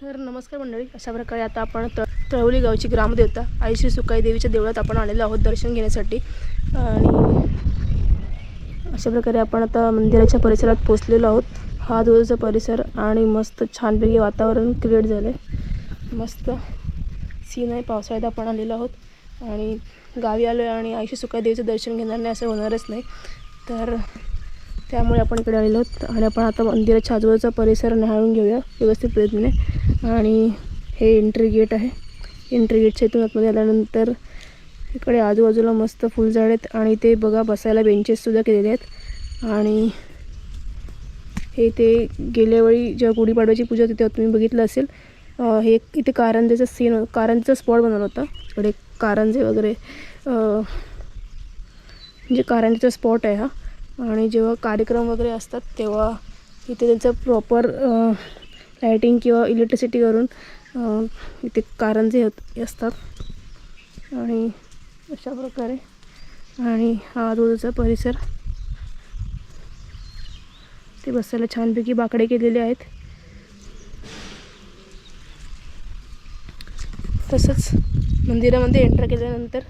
तर नमस्कार मंडळी अशा प्रकारे आता आपण त तळवली गावची ग्रामदेवता आई श्री सुकाई देवीच्या देवळात आपण आलेलो आहोत दर्शन घेण्यासाठी. आणि अशा प्रकारे आपण आता मंदिराच्या परिसरात पोचलेलो आहोत. हा दूरचा परिसर आणि मस्त छानपैकी वातावरण क्रिएट झालं आहे मस्त सीन आहे पावसाळ्यात आपण आलेलो आहोत. आणि गावी आलो आहे आणि आईशी सुकाई देवीचं दर्शन घेणार नाही असं होणारच नाही. तर त्यामुळे आपण इकडे आलेलो आहोत. आणि आपण आता मंदिराच्या आजूबाजूचा परिसर न्याहाळून घेऊया व्यवस्थित पद्धतीने आणि हे एंट्री गेट आहे. एंट्री गेटच्या इथून आतमध्ये आल्यानंतर इकडे आजूबाजूला मस्त फुलझाड आहेत आणि ते बघा बसायला बेंचेससुद्धा केलेले आहेत. आणि हे ते गेल्यावेळी जेव्हा गुढीपाडव्याची पूजा होती तेव्हा तुम्ही बघितलं असेल. हे इथे कारंजेचं सीन कारंजेचा स्पॉट बनवला होता. इकडे कारंजे वगैरे म्हणजे कारंजेचा स्पॉट आहे हा. आणि जेव्हा कार्यक्रम वगैरे असतात तेव्हा इथे त्यांचं प्रॉपर लायटिंग किंवा इलेक्ट्रिसिटी करून इथे कारंजे असतात. आणि अशा प्रकारे. आणि हा आजूबाजूचा परिसर. ते बसायला छानपैकी बाकडे केलेले आहेत. तसंच मंदिरामध्ये एंटर केल्यानंतर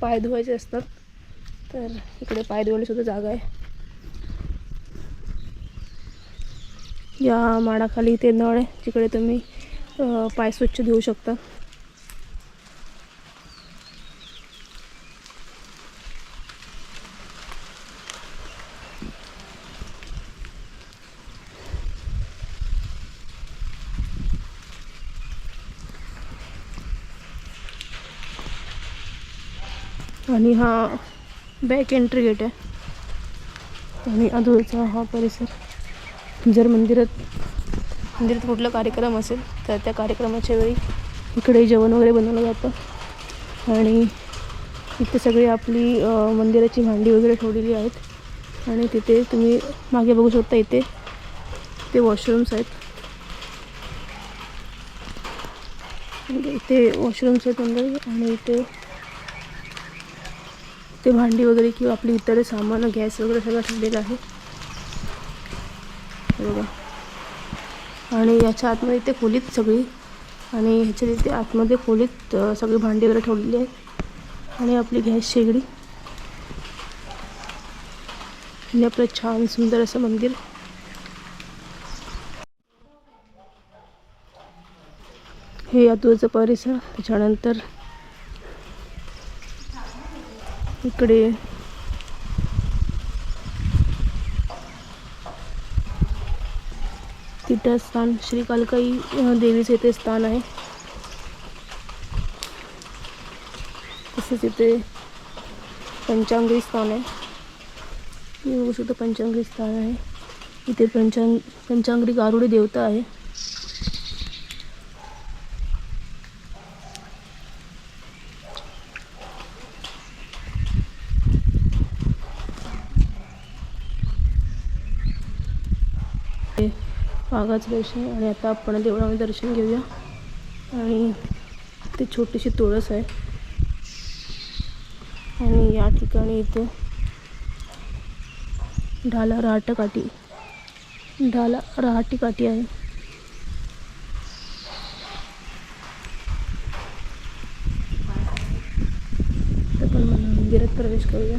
पाय धुवायचे असतात. तर इकडे पाय सुद्धा जागा आहे. या माडाखाली इथे नळ आहे तिकडे तुम्ही पाय स्वच्छ धुवू शकता. आणि हा बॅक एंट्री गेट आहे. आणि आजूबाजूचा हा परिसर. जर मंदिरात मंदिरात कुठला कार्यक्रम असेल तर त्या कार्यक्रमाच्या वेळी इकडे जेवण वगैरे बनवलं जातं. आणि इथे सगळी आपली मंदिराची भांडी वगैरे ठेवलेली आहेत. आणि तिथे तुम्ही मागे बघू शकता इथे ते वॉशरूम्स आहेत. इथे वॉशरूम्स आहेत मंडळी. आणि इथे ते भांडी वगैरे किंवा आपली इतर सामान गॅस वगैरे सगळं ठेवलेलं आहे. बघा. आणि याच्या आतमध्ये इथे खोलीत सगळी आणि ह्याच्या तिथे आतमध्ये खोलीत सगळी भांडी वगैरे ठेवलेली आहेत. आणि आपली गॅस शेगडी. आणि आपलं छान सुंदर असं मंदिर. हे आजूबाजूचा परिसर. त्याच्यानंतर इकडे. तीर्थस्थान श्री कालकाई देवीचे इथे स्थान आहे. तसेच इथे पंचांगरी स्थान मी बघू शकतो पंचांगरी स्थान आहे. इथे पंचांग पंचांगरी गारुडी देवता आहे. वाघाचं दर्शन आणि आता आपण देवळामध्ये दर्शन घेऊया. आणि ते छोटीशी तुळस आहे. आणि या ठिकाणी इथे ढाला रहाटकाठी ढाला रहाटी काठी आहे. तर आपण मंदिरात प्रवेश करूया.